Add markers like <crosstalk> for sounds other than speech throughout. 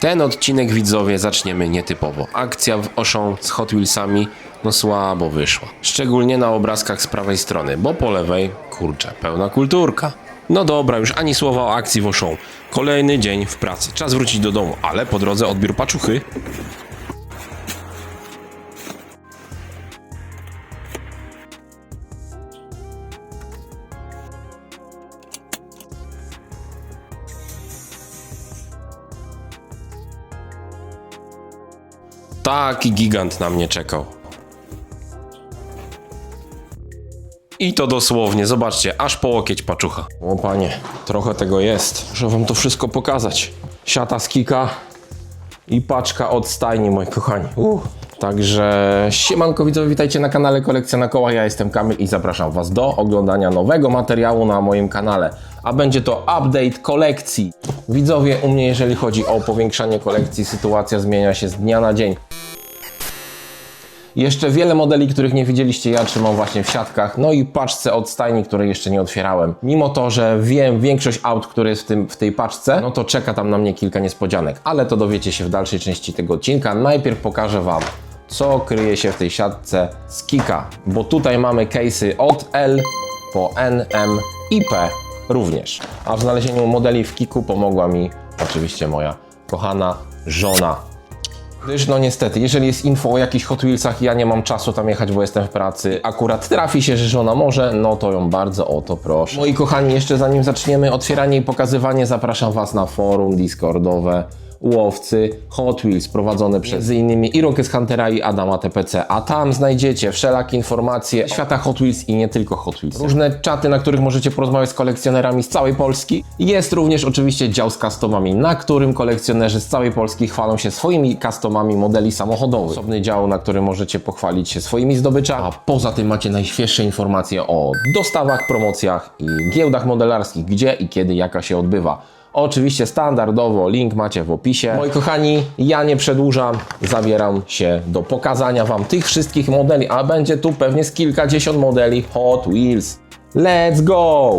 Ten odcinek widzowie zaczniemy nietypowo. Akcja w Oszą z Hot Wheelsami no słabo wyszła. Szczególnie na obrazkach z prawej strony, bo po lewej, kurczę, pełna kulturka. No dobra, już ani słowa o akcji w Oszą. Kolejny dzień w pracy. Czas wrócić do domu, ale po drodze odbiór paczuchy. Taki gigant na mnie czekał. I to dosłownie, zobaczcie, aż po łokieć paczucha. O panie, trochę tego jest. Muszę wam to wszystko pokazać. Siata z kika i paczka od stajni, moi kochani. Uh. Także siemanko widzowie, witajcie na kanale Kolekcja na Koła. Ja jestem Kamil i zapraszam was do oglądania nowego materiału na moim kanale. A będzie to update kolekcji. Widzowie, u mnie jeżeli chodzi o powiększanie kolekcji, sytuacja zmienia się z dnia na dzień. Jeszcze wiele modeli, których nie widzieliście, ja trzymam właśnie w siatkach. No i paczce od stajni, której jeszcze nie otwierałem. Mimo to, że wiem większość aut, które jest w, tym, w tej paczce, no to czeka tam na mnie kilka niespodzianek. Ale to dowiecie się w dalszej części tego odcinka. Najpierw pokażę Wam, co kryje się w tej siatce z Kika. Bo tutaj mamy case'y od L po N, M i P również. A w znalezieniu modeli w Kiku pomogła mi oczywiście moja kochana żona. Gdyż no niestety, jeżeli jest info o jakichś Hot Wheelsach, ja nie mam czasu tam jechać, bo jestem w pracy. Akurat trafi się, że żona może, no to ją bardzo o to proszę. Moi kochani, jeszcze zanim zaczniemy otwieranie i pokazywanie, zapraszam Was na forum Discordowe łowcy Hot Wheels prowadzone przez między innymi i Rocket Huntera i Adama TPC, a tam znajdziecie wszelakie informacje z świata Hot Wheels i nie tylko Hot Wheels. Różne czaty, na których możecie porozmawiać z kolekcjonerami z całej Polski. Jest również oczywiście dział z customami, na którym kolekcjonerzy z całej Polski chwalą się swoimi customami modeli samochodowych. Osobny dział, na którym możecie pochwalić się swoimi zdobyczami, a poza tym macie najświeższe informacje o dostawach, promocjach i giełdach modelarskich, gdzie i kiedy jaka się odbywa. Oczywiście standardowo link macie w opisie. Moi kochani, ja nie przedłużam, zabieram się do pokazania Wam tych wszystkich modeli, a będzie tu pewnie z kilkadziesiąt modeli Hot Wheels. Let's go!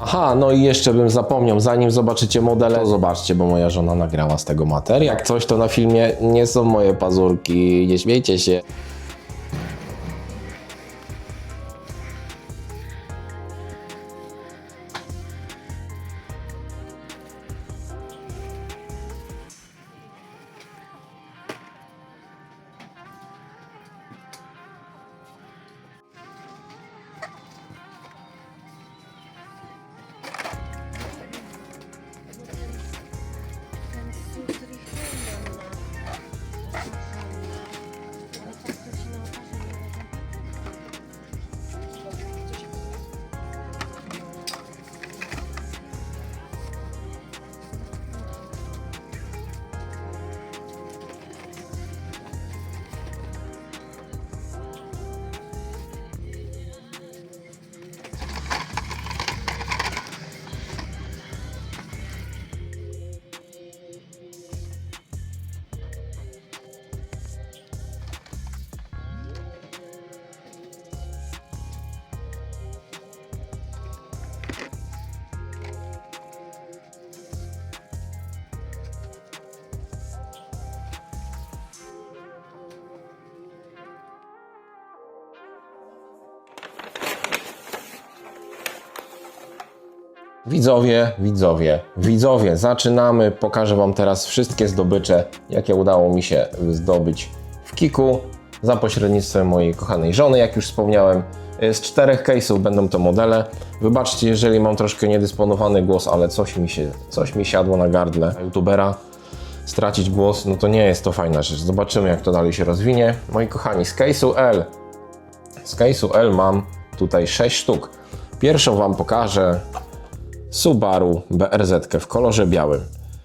Aha, no i jeszcze bym zapomniał, zanim zobaczycie modele, to zobaczcie, bo moja żona nagrała z tego materiał. Jak coś, to na filmie nie są moje pazurki, nie śmiejcie się. Widzowie, widzowie, widzowie, zaczynamy. Pokażę Wam teraz wszystkie zdobycze, jakie udało mi się zdobyć w Kiku za pośrednictwem mojej kochanej żony, jak już wspomniałem. Z czterech case'ów będą to modele. Wybaczcie, jeżeli mam troszkę niedysponowany głos, ale coś mi się, coś mi siadło na gardle youtubera. Stracić głos, no to nie jest to fajna rzecz. Zobaczymy, jak to dalej się rozwinie. Moi kochani, z case'u L z case'u L mam tutaj 6 sztuk. Pierwszą Wam pokażę Subaru BRZ w kolorze białym.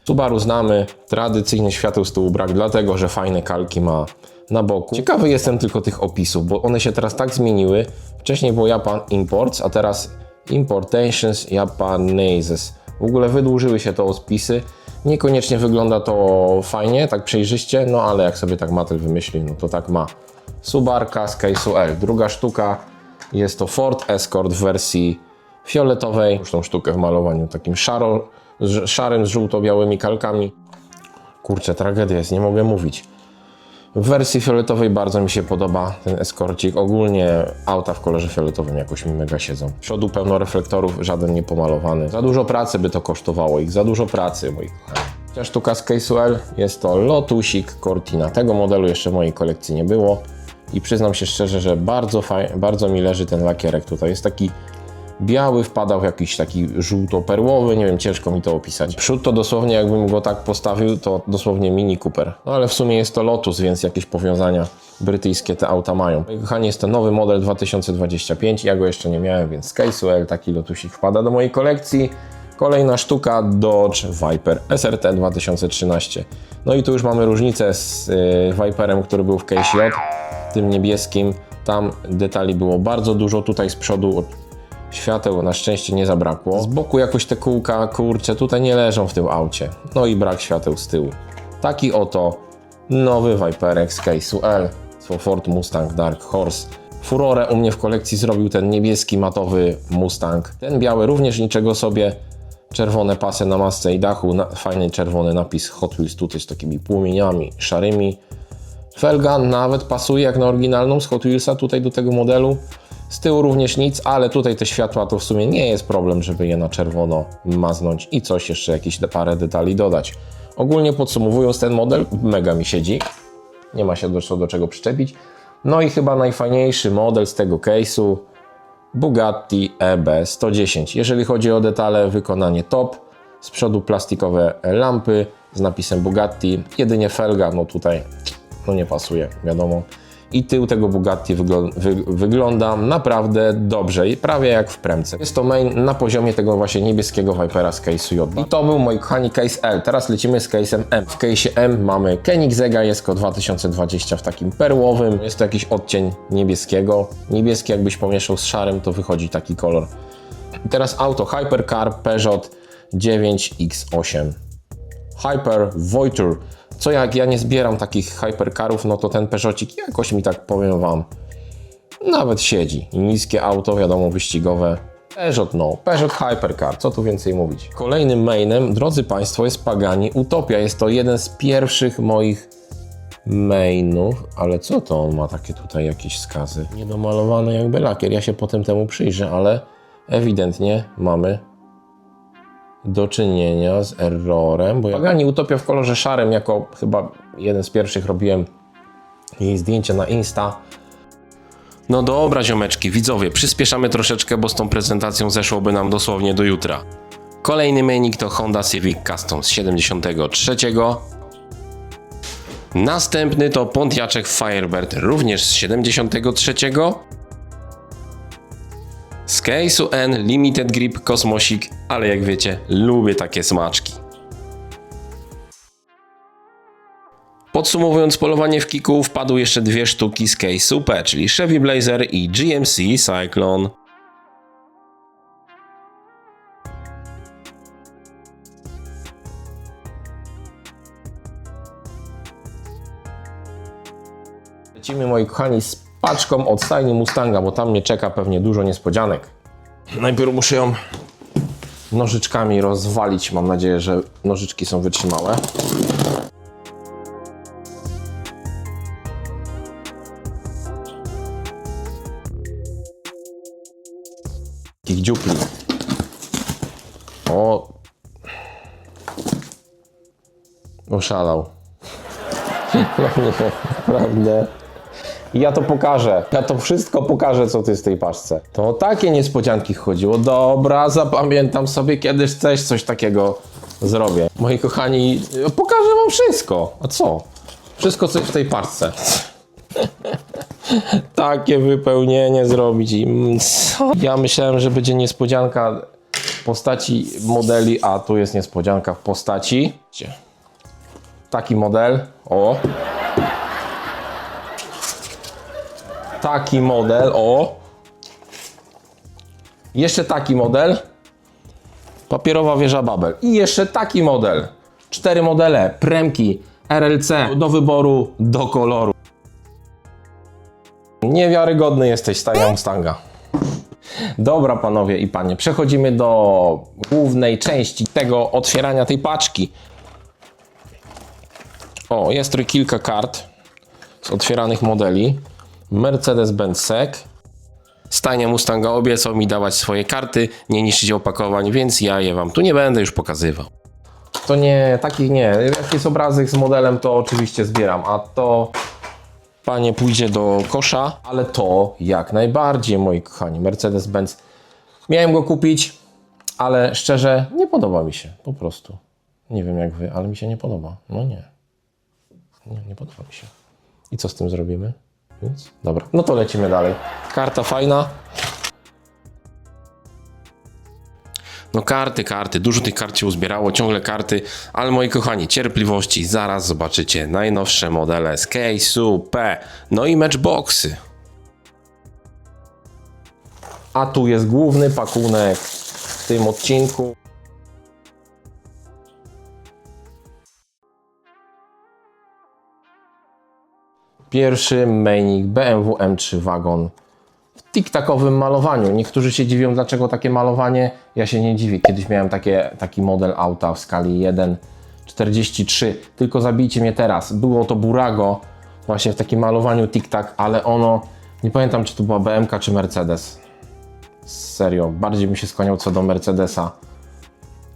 Subaru znamy, tradycyjny świateł z tyłu brak, dlatego że fajne kalki ma na boku. Ciekawy jestem tylko tych opisów, bo one się teraz tak zmieniły. Wcześniej było Japan Imports, a teraz Importations Japanese. W ogóle wydłużyły się te spisy. Niekoniecznie wygląda to fajnie, tak przejrzyście, no ale jak sobie tak Mattel wymyśli, no to tak ma. Subarka z L. Druga sztuka jest to Ford Escort w wersji fioletowej. Już tą sztukę w malowaniu takim szaro, z- szarym z żółto-białymi kalkami. Kurczę, tragedia jest, nie mogę mówić. W wersji fioletowej bardzo mi się podoba ten eskorcik. Ogólnie auta w kolorze fioletowym jakoś mi mega siedzą. Przodu pełno reflektorów, żaden nie pomalowany. Za dużo pracy by to kosztowało ich, za dużo pracy, moi kochani. Trzecia sztuka z Casewell jest to Lotusik Cortina. Tego modelu jeszcze w mojej kolekcji nie było i przyznam się szczerze, że bardzo, faj, bardzo mi leży ten lakierek tutaj. Jest taki biały, wpadał jakiś taki żółto-perłowy, nie wiem, ciężko mi to opisać. Przód to dosłownie, jakbym go tak postawił, to dosłownie Mini Cooper. No ale w sumie jest to Lotus, więc jakieś powiązania brytyjskie te auta mają. Kochani, jest to nowy model 2025, ja go jeszcze nie miałem, więc Casewell, taki Lotusik wpada do mojej kolekcji. Kolejna sztuka Dodge Viper SRT 2013. No i tu już mamy różnicę z y, Viperem, który był w Case J, tym niebieskim. Tam detali było bardzo dużo, tutaj z przodu Świateł na szczęście nie zabrakło. Z boku jakoś te kółka, kurcze, tutaj nie leżą w tym aucie. No i brak świateł z tyłu. Taki oto nowy Viperek z case'u L. Ford Mustang Dark Horse. Furorę u mnie w kolekcji zrobił ten niebieski matowy Mustang. Ten biały również niczego sobie. Czerwone pasy na masce i dachu, na, fajny czerwony napis Hot Wheels tutaj z takimi płomieniami szarymi. Felga nawet pasuje jak na oryginalną z Hot Wheelsa tutaj do tego modelu. Z tyłu również nic, ale tutaj te światła to w sumie nie jest problem, żeby je na czerwono maznąć i coś jeszcze, jakieś parę detali dodać. Ogólnie podsumowując ten model, mega mi siedzi. Nie ma się do, do czego przyczepić. No i chyba najfajniejszy model z tego case'u Bugatti E EB110. Jeżeli chodzi o detale, wykonanie top. Z przodu plastikowe lampy z napisem Bugatti. Jedynie felga, no tutaj no nie pasuje, wiadomo. I tył tego Bugatti wygl- wy- wygląda naprawdę dobrze, i prawie jak w premce. Jest to main na poziomie tego właśnie niebieskiego Vipera z case'u J. I to był moi kochani case L. Teraz lecimy z case'em M. W case'ie M mamy Koenigsegga Jesko 2020 w takim perłowym. Jest to jakiś odcień niebieskiego. Niebieski jakbyś pomieszał z szarym, to wychodzi taki kolor. I teraz auto Hypercar Peugeot 9X8. Hyper Voiture. Co jak ja nie zbieram takich hypercarów, no to ten Peugeotik jakoś mi tak powiem wam, nawet siedzi. Niskie auto, wiadomo, wyścigowe. Peugeot no, Peugeot Hypercar, co tu więcej mówić. Kolejnym mainem, drodzy Państwo, jest Pagani Utopia. Jest to jeden z pierwszych moich mainów, ale co to on ma takie tutaj jakieś skazy? Niedomalowane jakby lakier, ja się potem temu przyjrzę, ale ewidentnie mamy do czynienia z errorem, bo Pagani Utopia w kolorze szarym, jako chyba jeden z pierwszych robiłem jej zdjęcia na Insta. No dobra, ziomeczki, widzowie, przyspieszamy troszeczkę, bo z tą prezentacją zeszłoby nam dosłownie do jutra. Kolejny menik to Honda Civic Custom z 73. Następny to Pontiaczek Firebird, również z 73. Z case'u N Limited Grip Kosmosik, ale jak wiecie, lubię takie smaczki. Podsumowując polowanie w kiku, wpadły jeszcze dwie sztuki z case'u P, czyli Chevy Blazer i GMC Cyclone. Lecimy moi kochani z paczką od stajni Mustanga, bo tam mnie czeka pewnie dużo niespodzianek. Najpierw muszę ją nożyczkami rozwalić. Mam nadzieję, że nożyczki są wytrzymałe. Takich dziupli. O. Oszalał. <laughs> No nie, naprawdę. Ja to pokażę. Ja to wszystko pokażę, co ty z tej paczce. To o takie niespodzianki chodziło. Dobra, zapamiętam sobie kiedyś coś, coś takiego zrobię. Moi kochani, pokażę wam wszystko. A co? Wszystko, co w tej paczce. <laughs> Takie wypełnienie zrobić i mm? Ja myślałem, że będzie niespodzianka w postaci modeli, a tu jest niespodzianka w postaci... Taki model. O, taki model, o. Jeszcze taki model. Papierowa wieża Babel. I jeszcze taki model. Cztery modele, premki, RLC, do wyboru, do koloru. Niewiarygodny jesteś, stajnia Mustanga. Dobra, panowie i panie, przechodzimy do głównej części tego otwierania tej paczki. O, jest tu kilka kart z otwieranych modeli. Mercedes-Benz SEC. Stajnia Mustanga obiecał mi dawać swoje karty, nie niszczyć opakowań, więc ja je wam tu nie będę już pokazywał. To nie, takich nie. Jak jest obrazek z modelem, to oczywiście zbieram, a to panie pójdzie do kosza, ale to jak najbardziej, moi kochani. Mercedes-Benz. Miałem go kupić, ale szczerze nie podoba mi się, po prostu. Nie wiem jak wy, ale mi się nie podoba. No nie. Nie, nie podoba mi się. I co z tym zrobimy? Nic? Dobra, no to lecimy dalej. Karta fajna. No karty, karty, dużo tych kart się uzbierało, ciągle karty, ale moi kochani, cierpliwości, zaraz zobaczycie najnowsze modele z case'u P, no i matchboxy. A tu jest główny pakunek w tym odcinku. Pierwszy mainik BMW M3 wagon w tiktakowym malowaniu. Niektórzy się dziwią, dlaczego takie malowanie. Ja się nie dziwię. Kiedyś miałem takie, taki model auta w skali 1,43. Tylko zabijcie mnie teraz. Było to Burago właśnie w takim malowaniu tiktak, ale ono, nie pamiętam czy to była BMK czy Mercedes. Serio, bardziej bym się skłaniał co do Mercedesa.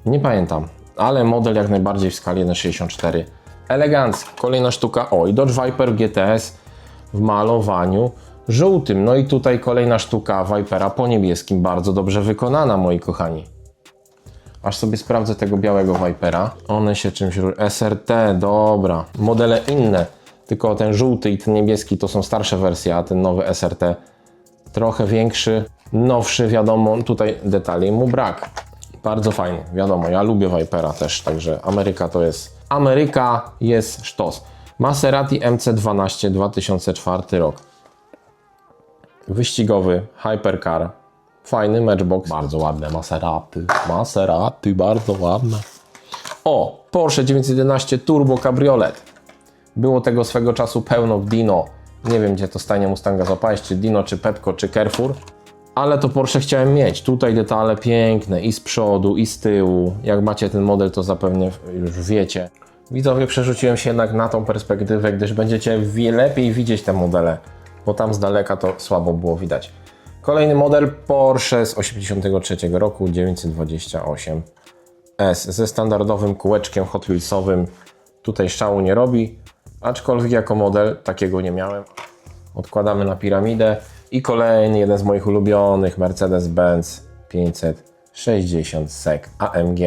Nie pamiętam, ale model jak najbardziej w skali 1,64. Elegancki. Kolejna sztuka. O, i Dodge Viper GTS w malowaniu żółtym. No i tutaj kolejna sztuka Vipera po niebieskim. Bardzo dobrze wykonana, moi kochani. Aż sobie sprawdzę tego białego Vipera. One się czymś różnią. SRT, dobra. Modele inne. Tylko ten żółty i ten niebieski to są starsze wersje, a ten nowy SRT trochę większy, nowszy, wiadomo, tutaj detali mu brak. Bardzo fajny, wiadomo, ja lubię Vipera też, także Ameryka to jest, Ameryka jest sztos. Maserati MC12 2004 rok. Wyścigowy, hypercar, fajny matchbox, bardzo ładne Maserati, Maserati, bardzo ładne. O, Porsche 911 Turbo Cabriolet. Było tego swego czasu pełno w Dino. Nie wiem, gdzie to stanie Mustanga zapałeś, czy Dino, czy Pepco, czy Carrefour. Ale to Porsche chciałem mieć. Tutaj detale piękne i z przodu, i z tyłu. Jak macie ten model, to zapewne już wiecie. Widzowie, przerzuciłem się jednak na tą perspektywę, gdyż będziecie lepiej widzieć te modele, bo tam z daleka to słabo było widać. Kolejny model Porsche z 83 roku 928 S ze standardowym kółeczkiem Hot Wheelsowym. Tutaj szału nie robi, aczkolwiek jako model takiego nie miałem. Odkładamy na piramidę i kolejny jeden z moich ulubionych Mercedes-Benz 560 SEC AMG.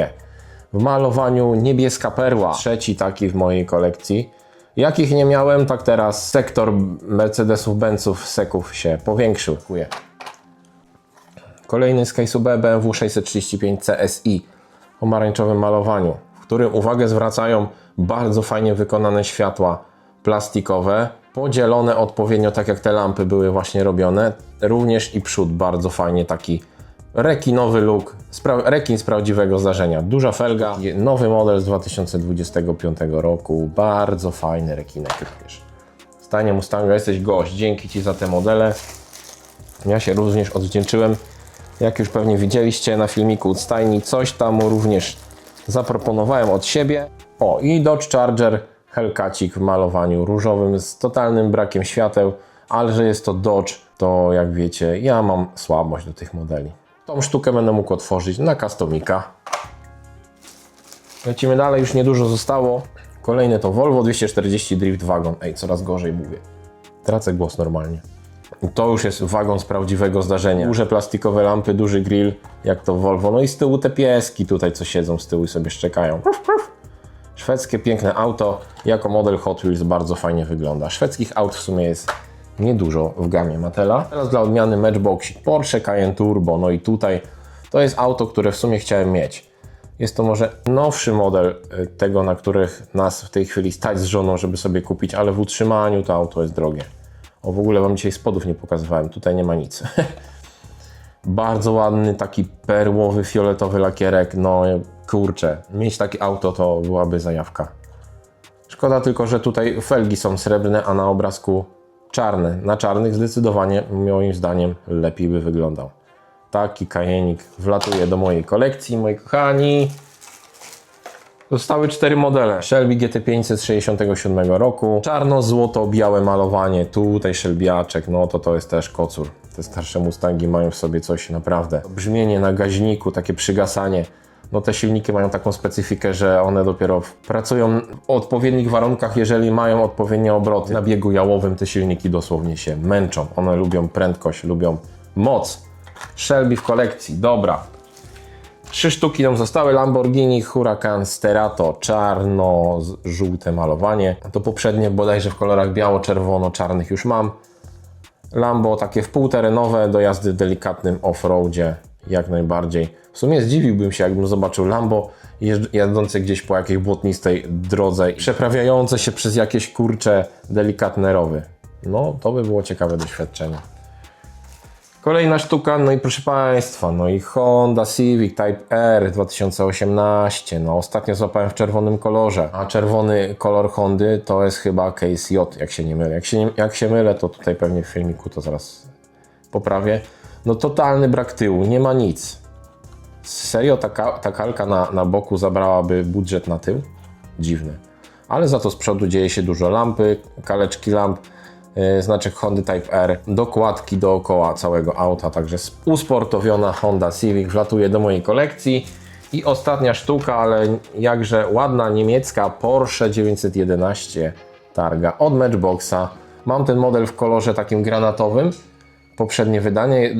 W malowaniu niebieska perła, trzeci taki w mojej kolekcji. Jakich nie miałem, tak teraz sektor Mercedesów, Benzów, Seków się powiększył. Dziękuję. Kolejny z case'u BMW 635 CSI w pomarańczowym malowaniu, w którym uwagę zwracają bardzo fajnie wykonane światła plastikowe, podzielone odpowiednio tak jak te lampy były właśnie robione. Również i przód bardzo fajnie taki rekinowy look, spra- rekin z prawdziwego zdarzenia. Duża felga, nowy model z 2025 roku, bardzo fajny rekinek również. Stanie Mustanga, jesteś gość, dzięki Ci za te modele. Ja się również odwdzięczyłem. Jak już pewnie widzieliście na filmiku od stajni, coś tam mu również zaproponowałem od siebie. O, i Dodge Charger Hellcatik w malowaniu różowym z totalnym brakiem świateł, ale że jest to Dodge, to jak wiecie, ja mam słabość do tych modeli. Tą sztukę będę mógł otworzyć na Customika. Lecimy dalej, już niedużo zostało. Kolejny to Volvo 240 Drift Wagon. Ej, coraz gorzej mówię. Tracę głos normalnie. To już jest wagon z prawdziwego zdarzenia. Duże plastikowe lampy, duży grill, jak to Volvo. No i z tyłu te pieski tutaj, co siedzą z tyłu i sobie szczekają. Szwedzkie piękne auto, jako model Hot Wheels bardzo fajnie wygląda. Szwedzkich aut w sumie jest niedużo w gamie Matela. Teraz dla odmiany Matchboxik Porsche Cayenne Turbo. No i tutaj to jest auto, które w sumie chciałem mieć. Jest to może nowszy model y, tego, na których nas w tej chwili stać z żoną, żeby sobie kupić, ale w utrzymaniu to auto jest drogie. O, w ogóle Wam dzisiaj spodów nie pokazywałem, tutaj nie ma nic. <laughs> Bardzo ładny, taki perłowy, fioletowy lakierek. No kurczę, mieć takie auto to byłaby zajawka. Szkoda tylko, że tutaj felgi są srebrne, a na obrazku czarne. Na czarnych zdecydowanie, moim zdaniem, lepiej by wyglądał. Taki kajenik wlatuje do mojej kolekcji, moi kochani. Zostały cztery modele. Shelby GT500 z 67 roku. Czarno-złoto-białe malowanie. Tutaj Shelbyaczek, no to to jest też kocur. Te starsze Mustangi mają w sobie coś naprawdę. Brzmienie na gaźniku, takie przygasanie. No te silniki mają taką specyfikę, że one dopiero pracują w odpowiednich warunkach, jeżeli mają odpowiednie obroty. Na biegu jałowym te silniki dosłownie się męczą. One lubią prędkość, lubią moc. Shelby w kolekcji, dobra. Trzy sztuki nam zostały. Lamborghini Huracan Sterato czarno-żółte malowanie. To poprzednie bodajże w kolorach biało-czerwono-czarnych już mam. Lambo takie w pół terenowe do jazdy delikatnym offroadzie, jak najbardziej. W sumie zdziwiłbym się, jakbym zobaczył Lambo jadące gdzieś po jakiejś błotnistej drodze, przeprawiające się przez jakieś kurcze delikatne rowy. No, to by było ciekawe doświadczenie. Kolejna sztuka, no i proszę Państwa, no i Honda Civic Type R 2018. No ostatnio złapałem w czerwonym kolorze, a czerwony kolor Hondy to jest chyba Case J, jak się nie mylę. Jak się, jak się mylę, to tutaj pewnie w filmiku to zaraz poprawię. No totalny brak tyłu, nie ma nic. Serio ta, ta kalka na, na boku zabrałaby budżet na tył? Dziwne. Ale za to z przodu dzieje się dużo lampy, kaleczki lamp, yy, znaczek Hondy Type R, dokładki dookoła całego auta, także usportowiona Honda Civic wlatuje do mojej kolekcji. I ostatnia sztuka, ale jakże ładna niemiecka Porsche 911 targa od Matchboxa. Mam ten model w kolorze takim granatowym, poprzednie wydanie.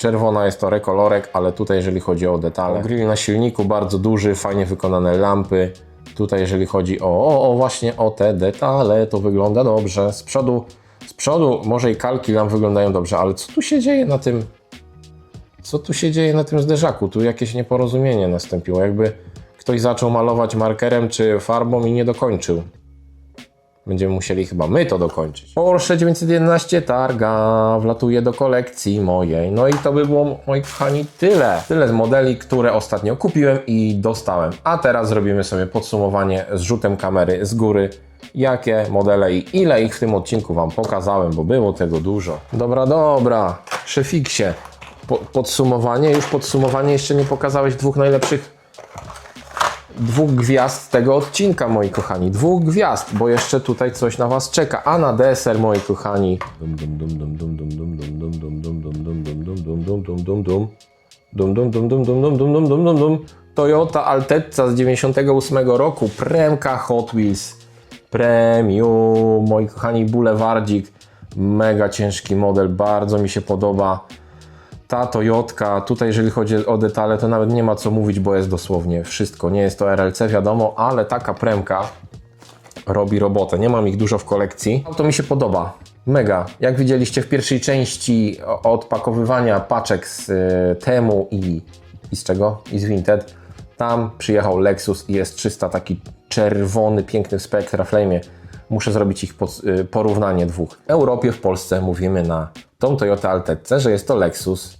Czerwona jest to rekolorek, ale tutaj jeżeli chodzi o detale. Grill na silniku bardzo duży, fajnie wykonane lampy. Tutaj jeżeli chodzi o, o, o właśnie o te detale, to wygląda dobrze. Z przodu, z przodu może i kalki lamp wyglądają dobrze, ale co tu się dzieje na tym co tu się dzieje na tym zderzaku? Tu jakieś nieporozumienie nastąpiło. Jakby ktoś zaczął malować markerem czy farbą i nie dokończył. Będziemy musieli chyba my to dokończyć. Porsche 911 Targa wlatuje do kolekcji mojej. No i to by było, moi kochani, tyle. Tyle z modeli, które ostatnio kupiłem i dostałem. A teraz zrobimy sobie podsumowanie z rzutem kamery z góry. Jakie modele i ile ich w tym odcinku Wam pokazałem, bo było tego dużo. Dobra, dobra. Szefiksie. Po, podsumowanie. Już podsumowanie. Jeszcze nie pokazałeś dwóch najlepszych dwóch gwiazd tego odcinka, moi kochani. Dwóch gwiazd, bo jeszcze tutaj coś na Was czeka. A na deser, moi kochani. Dum, dum, dum, dum, dum, dum, dum, dum, dum, dum, dum, dum, dum, dum, dum, dum, dum, dum. Dum, dum, dum, dum, dum, dum, dum, dum, dum, dum, dum. Toyota Altezza z 98 roku. Premka Hot Wheels. Premium, moi kochani, bulewardzik. Mega ciężki model, bardzo mi się podoba ta Toyotka, tutaj jeżeli chodzi o detale, to nawet nie ma co mówić, bo jest dosłownie wszystko. Nie jest to RLC, wiadomo, ale taka premka robi robotę. Nie mam ich dużo w kolekcji. Auto mi się podoba. Mega. Jak widzieliście w pierwszej części odpakowywania paczek z y, Temu i, i z czego? I z Vinted. Tam przyjechał Lexus IS300, taki czerwony, piękny w Spectra Flame. Muszę zrobić ich y, porównanie dwóch. W Europie, w Polsce mówimy na tą Toyota Altezce, że jest to Lexus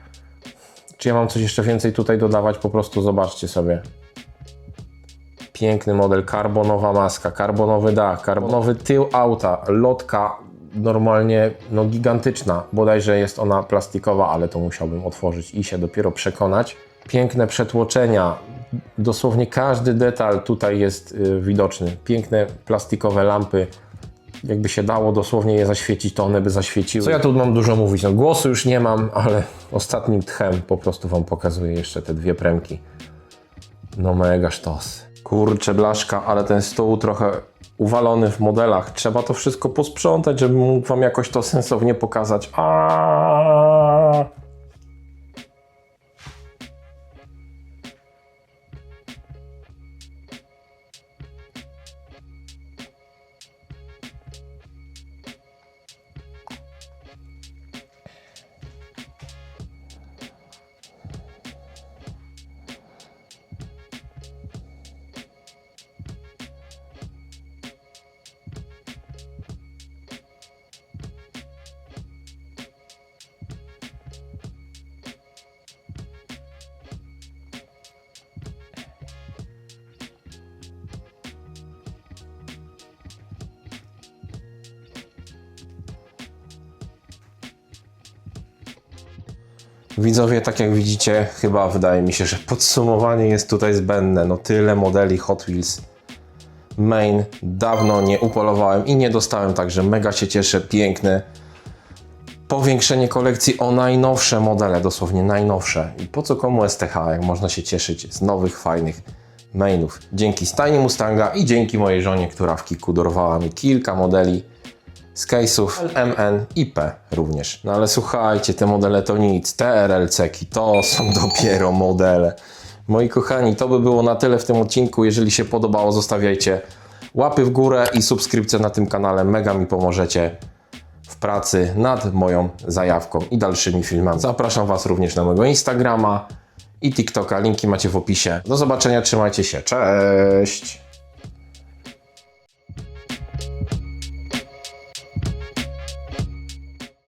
Czy ja mam coś jeszcze więcej tutaj dodawać? Po prostu zobaczcie sobie. Piękny model, karbonowa maska, karbonowy dach, karbonowy tył auta, lotka normalnie no gigantyczna. Bodajże jest ona plastikowa, ale to musiałbym otworzyć i się dopiero przekonać. Piękne przetłoczenia, dosłownie każdy detal tutaj jest y, widoczny. Piękne plastikowe lampy, jakby się dało dosłownie je zaświecić, to one by zaświeciły. Co ja tu mam dużo mówić? No, głosu już nie mam, ale ostatnim tchem po prostu Wam pokazuję jeszcze te dwie premki. No mega sztos. Kurczę blaszka, ale ten stół trochę uwalony w modelach. Trzeba to wszystko posprzątać, żeby mógł Wam jakoś to sensownie pokazać. Aaaa! Widzowie, tak jak widzicie, chyba wydaje mi się, że podsumowanie jest tutaj zbędne. No tyle modeli Hot Wheels Main dawno nie upolowałem i nie dostałem, także mega się cieszę, piękne. Powiększenie kolekcji o najnowsze modele, dosłownie najnowsze. I po co komu STH, jak można się cieszyć z nowych, fajnych mainów. Dzięki Stajni Mustanga i dzięki mojej żonie, która w Kiku dorwała mi kilka modeli z case'ów MN i P również. No ale słuchajcie, te modele to nic, te RLC-ki to są <laughs> dopiero modele. Moi kochani, to by było na tyle w tym odcinku. Jeżeli się podobało, zostawiajcie łapy w górę i subskrypcję na tym kanale. Mega mi pomożecie w pracy nad moją zajawką i dalszymi filmami. Zapraszam Was również na mojego Instagrama i TikToka. Linki macie w opisie. Do zobaczenia, trzymajcie się. Cześć!